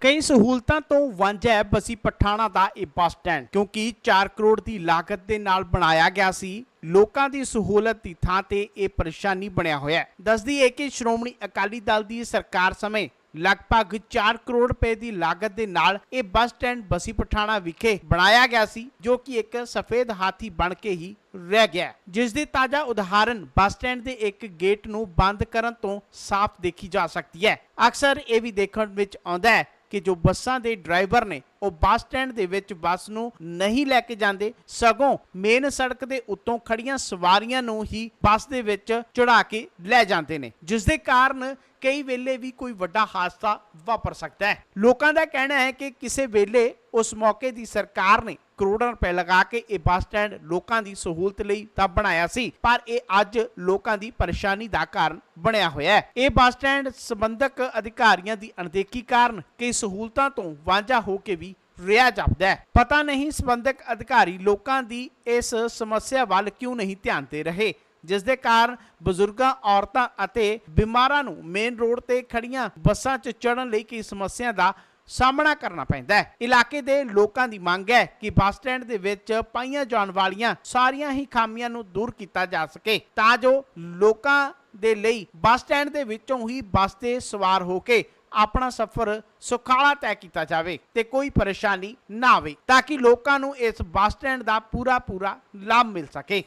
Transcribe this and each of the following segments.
ਕਈ ਸਹੂਲਤਾਂ ਤੋਂ ਵਾਂਝਾ ਹੈ ਬਸੀ ਪਠਾਣਾ ਦਾ ਇਹ ਬੱਸ ਸਟੈਂਡ, ਕਿਉਂਕਿ 4 ਕਰੋੜ ਦੀ ਲਾਗਤ ਦੇ ਨਾਲ ਬਣਾਇਆ ਗਿਆ ਸੀ। ਲੋਕਾਂ ਦੀ ਸਹੂਲਤ ਦੀ ਥਾਂ ਤੇ ਇਹ ਪਰੇਸ਼ਾਨੀ ਬਣਿਆ ਹੋਇਆ ਹੈ। ਦੱਸਦੀ ਹੈ ਕਿ ਸ਼੍ਰੋਮਣੀ ਅਕਾਲੀ ਦਲ ਦੀ ਸਰਕਾਰ ਸਮੇਂ ਲਗਭਗ 4 ਕਰੋੜ ਰੁਪਏ ਦੀ ਲਾਗਤ ਦੇ ਨਾਲ ਇਹ ਬੱਸ ਸਟੈਂਡ ਬਸੀ ਪਠਾਣਾ ਵਿਖੇ ਬਣਾਇਆ ਗਿਆ ਸੀ, ਜੋ ਕਿ ਇੱਕ ਸਫੇਦ ਹਾਥੀ ਬਣ ਕੇ ਹੀ ਰਹਿ ਗਿਆ ਜਿਸ ਦੀ ਤਾਜ਼ਾ ਉਦਾਹਰਨ ਬੱਸ ਸਟੈਂਡ ਦੇ ਇੱਕ ਗੇਟ ਨੂੰ ਬੰਦ ਕਰਨ ਤੋਂ ਸਾਫ਼ ਦੇਖੀ ਜਾ ਸਕਦੀ ਹੈ। ਅਕਸਰ ਇਹ ਵੀ ਦੇਖਣ ਵਿੱਚ ਆਉਂਦਾ ਹੈ ਕਿ ਜੋ ਬੱਸਾਂ ਦੇ ਡਰਾਈਵਰ ਨੇ ਉਹ ਬੱਸ ਸਟੈਂਡ ਦੇ ਵਿੱਚ ਬੱਸ ਨੂੰ ਨਹੀਂ ਲੈ ਕੇ ਜਾਂਦੇ। ਸਗੋਂ ਮੇਨ ਸੜਕ ਦੇ ਉੱਤੋਂ ਖੜੀਆਂ ਸਵਾਰੀਆਂ ਨੂੰ ਹੀ ਬੱਸ ਦੇ ਵਿੱਚ ਚੜਾ ਕੇ ਲੈ ਜਾਂਦੇ ਨੇ। ਜਿਸ ਦੇ ਕਾਰਨ ਕਈ ਵੇਲੇ ਵੀ ਕੋਈ ਵੱਡਾ ਹਾਦਸਾ ਵਾਪਰ ਸਕਦਾ ਹੈ। ਲੋਕਾਂ ਦਾ ਕਹਿਣਾ ਹੈ ਕਿ ਕਿਸੇ ਵੇਲੇ ਉਸ ਮੌਕੇ ਦੀ ਸਰਕਾਰ ਨੇ ਕਰੋੜਾਂ ਰੁਪਏ ਲਗਾ ਕੇ ਇਹ ਬੱਸ ਸਟੈਂਡ ਲੋਕਾਂ ਦੀ ਸਹੂਲਤ ਲਈ ਤਾਂ ਬਣਾਇਆ ਸੀ, ਪਰ ਇਹ ਅੱਜ ਲੋਕਾਂ ਦੀ ਪਰੇਸ਼ਾਨੀ ਦਾ ਕਾਰਨ ਬਣਿਆ ਹੋਇਆ ਹੈ। ਇਹ ਬੱਸ ਸਟੈਂਡ ਸੰਬੰਧਕ ਅਧਿਕਾਰੀਆਂ ਦੀ ਅਣਦੇਖੀ ਕਾਰਨ ਕਈ ਸਹੂਲਤਾਂ ਤੋਂ ਵਾਂਝਾ ਹੋ ਕੇ ਵੀ ਰਿਹਾ ਜਾਪਦਾ ਹੈ। ਪਤਾ ਨਹੀਂ ਸੰਬੰਧਕ ਅਧਿਕਾਰੀ ਲੋਕਾਂ ਦੀ ਇਸ ਸਮੱਸਿਆ ਵੱਲ ਕਿਉਂ ਨਹੀਂ ਧਿਆਨ ਦੇ ਰਹੇ ਜਿਸ ਦੇ ਕਾਰਨ ਬਜ਼ੁਰਗਾਂ, ਔਰਤਾਂ ਅਤੇ ਬਿਮਾਰਾਂ ਨੂੰ ਮੇਨ ਰੋਡ ਤੇ ਖੜੀਆਂ ਬੱਸਾਂ 'ਚ ਚੜ੍ਹਨ ਲਈ ਕਈ ਸਮੱਸਿਆ ਦਾ ਸਾਹਮਣਾ ਕਰਨਾ ਪੈਂਦਾ ਹੈ। ਇਲਾਕੇ ਦੇ ਲੋਕਾਂ ਦੀ ਮੰਗ ਹੈ ਕਿ ਬੱਸ ਸਟੈਂਡ ਦੇ ਵਿੱਚ ਪਾਈਆਂ ਜਾਣ ਵਾਲੀਆਂ ਸਾਰੀਆਂ ਹੀ ਖਾਮੀਆਂ ਨੂੰ ਦੂਰ ਕੀਤਾ ਜਾ ਸਕੇ, ਤਾਂ ਜੋ ਲੋਕਾਂ ਦੇ ਲਈ ਬੱਸ ਸਟੈਂਡ ਦੇ ਵਿੱਚੋਂ ਹੀ ਬੱਸ ਤੇ ਸਵਾਰ ਹੋ ਕੇ ਆਪਣਾ ਸਫ਼ਰ ਸੁਖਾਲਾ ਤੈਅ ਕੀਤਾ ਜਾਵੇ ਤੇ ਕੋਈ ਪਰੇਸ਼ਾਨੀ ਨਾ ਆਵੇ, ਤਾਂ ਕਿ ਲੋਕਾਂ ਨੂੰ ਇਸ ਬੱਸ ਸਟੈਂਡ ਦਾ ਪੂਰਾ ਪੂਰਾ ਲਾਭ ਮਿਲ ਸਕੇ।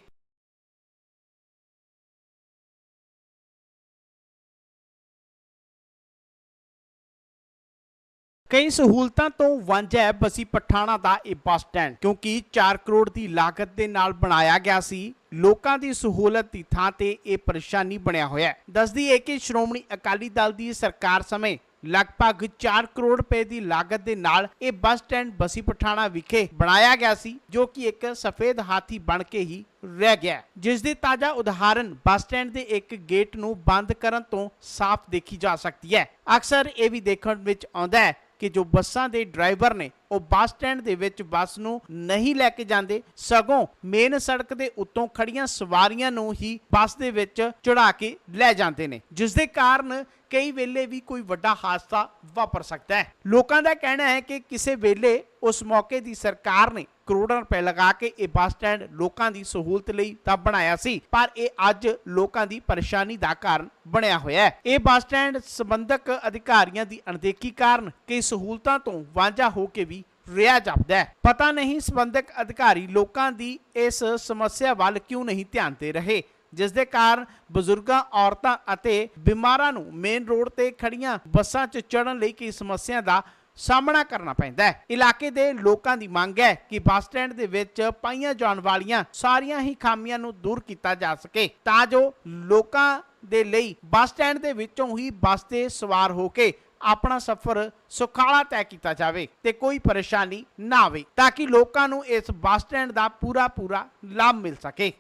ਕਈ ਸਹੂਲਤਾਂ ਤੋਂ ਵਾਂਝਾ ਹੈ ਬਸੀ ਪਠਾਣਾ ਦਾ ਇਹ ਬੱਸ ਸਟੈਂਡ, ਕਿਉਂਕਿ 4 ਕਰੋੜ ਦੀ ਲਾਗਤ ਦੇ ਨਾਲ ਬਣਾਇਆ ਗਿਆ ਸੀ। ਲੋਕਾਂ ਦੀ ਸਹੂਲਤ ਦੀ ਥਾਂ ਤੇ ਇਹ ਪਰੇਸ਼ਾਨੀ ਬਣਿਆ ਹੋਇਆ ਹੈ। ਦੱਸਦੀ ਹੈ ਕਿ ਸ਼੍ਰੋਮਣੀ ਅਕਾਲੀ ਦਲ ਦੀ ਸਰਕਾਰ ਸਮੇਂ ਲਗਭਗ 4 ਕਰੋੜ ਰੁਪਏ ਦੀ ਲਾਗਤ ਦੇ ਨਾਲ ਇਹ ਬੱਸ ਸਟੈਂਡ ਬਸੀ ਪਠਾਣਾ ਵਿਖੇ ਬਣਾਇਆ ਗਿਆ ਸੀ, ਜੋ ਕਿ ਇੱਕ ਸਫੇਦ ਹਾਥੀ ਬਣ ਕੇ ਹੀ ਰਹਿ ਗਿਆ ਜਿਸ ਦੀ ਤਾਜ਼ਾ ਉਦਾਹਰਨ ਬੱਸ ਸਟੈਂਡ ਦੇ ਇੱਕ ਗੇਟ ਨੂੰ ਬੰਦ ਕਰਨ ਤੋਂ ਸਾਫ਼ ਦੇਖੀ ਜਾ ਸਕਦੀ ਹੈ। ਅਕਸਰ ਇਹ ਵੀ ਦੇਖਣ ਵਿੱਚ ਆਉਂਦਾ ਹੈ ਕਿ ਜੋ ਬੱਸਾਂ ਦੇ ਡਰਾਈਵਰ ਨੇ ਉਹ ਬੱਸ ਸਟੈਂਡ ਦੇ ਵਿੱਚ ਬੱਸ ਨੂੰ ਨਹੀਂ ਲੈ ਕੇ ਜਾਂਦੇ, ਸਗੋਂ ਮੇਨ ਸੜਕ ਦੇ ਉੱਤੋਂ ਖੜੀਆਂ ਸਵਾਰੀਆਂ ਨੂੰ ਹੀ ਬੱਸ ਦੇ ਵਿੱਚ ਚੜਾ ਕੇ ਲੈ ਜਾਂਦੇ ਨੇ ਜਿਸ ਦੇ ਕਾਰਨ ਕਈ ਵੇਲੇ ਵੀ ਕੋਈ ਵੱਡਾ ਹਾਦਸਾ ਵਾਪਰ ਸਕਦਾ ਹੈ। ਲੋਕਾਂ ਦਾ ਕਹਿਣਾ ਹੈ ਕਿ ਕਿਸੇ ਵੇਲੇ ਉਸ ਮੌਕੇ ਦੀ ਸਰਕਾਰ ਨੇ ਕਰੋੜਾਂ ਰੁਪਏ ਲਗਾ ਕੇ ਇਹ ਬੱਸ ਸਟੈਂਡ ਲੋਕਾਂ ਦੀ ਸਹੂਲਤ ਲਈ ਤਾਂ ਬਣਾਇਆ ਸੀ, ਪਰ ਇਹ ਅੱਜ ਲੋਕਾਂ ਦੀ ਪਰੇਸ਼ਾਨੀ ਦਾ ਕਾਰਨ ਬਣਿਆ ਹੋਇਆ ਹੈ। ਇਹ ਬੱਸ ਸਟੈਂਡ ਸੰਬੰਧਕ ਅਧਿਕਾਰੀਆਂ ਦੀ ਅਣਦੇਖੀ ਕਾਰਨ ਕਈ ਸਹੂਲਤਾਂ ਤੋਂ ਵਾਂਝਾ ਹੋ ਕੇ ਵੀ ਰਿਹਾ ਜਾਪਦਾ ਹੈ। ਪਤਾ ਨਹੀਂ ਸੰਬੰਧਕ ਅਧਿਕਾਰੀ ਲੋਕਾਂ ਦੀ ਇਸ ਸਮੱਸਿਆ ਵੱਲ ਕਿਉਂ ਨਹੀਂ ਧਿਆਨ ਦੇ ਰਹੇ ਜਿਸ ਦੇ ਕਾਰਨ ਬਜ਼ੁਰਗਾਂ, ਔਰਤਾਂ ਅਤੇ ਬਿਮਾਰਾਂ ਨੂੰ ਮੇਨ ਰੋਡ ਤੇ ਖੜੀਆਂ ਬੱਸਾਂ 'ਚ ਚੜ੍ਹਨ ਲਈ ਕਈ ਸਮੱਸਿਆ ਦਾ ਸਾਹਮਣਾ ਕਰਨਾ ਪੈਂਦਾ ਹੈ। ਇਲਾਕੇ ਦੇ ਲੋਕਾਂ ਦੀ ਮੰਗ ਹੈ ਕਿ ਬੱਸ ਸਟੈਂਡ ਦੇ ਵਿੱਚ ਪਾਈਆਂ ਜਾਣ ਵਾਲੀਆਂ ਸਾਰੀਆਂ ਹੀ ਖਾਮੀਆਂ ਨੂੰ ਦੂਰ ਕੀਤਾ ਜਾ ਸਕੇ, ਤਾਂ ਜੋ ਲੋਕਾਂ ਦੇ ਲਈ ਬੱਸ ਸਟੈਂਡ ਦੇ ਵਿੱਚੋਂ ਹੀ ਬੱਸ ਤੇ ਸਵਾਰ ਹੋ ਕੇ ਆਪਣਾ ਸਫ਼ਰ ਸੁਖਾਲਾ ਤੈਅ ਕੀਤਾ ਜਾਵੇ ਤੇ ਕੋਈ ਪਰੇਸ਼ਾਨੀ ਨਾ ਆਵੇ, ਤਾਂ ਕਿ ਲੋਕਾਂ ਨੂੰ ਇਸ ਬੱਸ ਸਟੈਂਡ ਦਾ ਪੂਰਾ ਪੂਰਾ ਲਾਭ ਮਿਲ ਸਕੇ।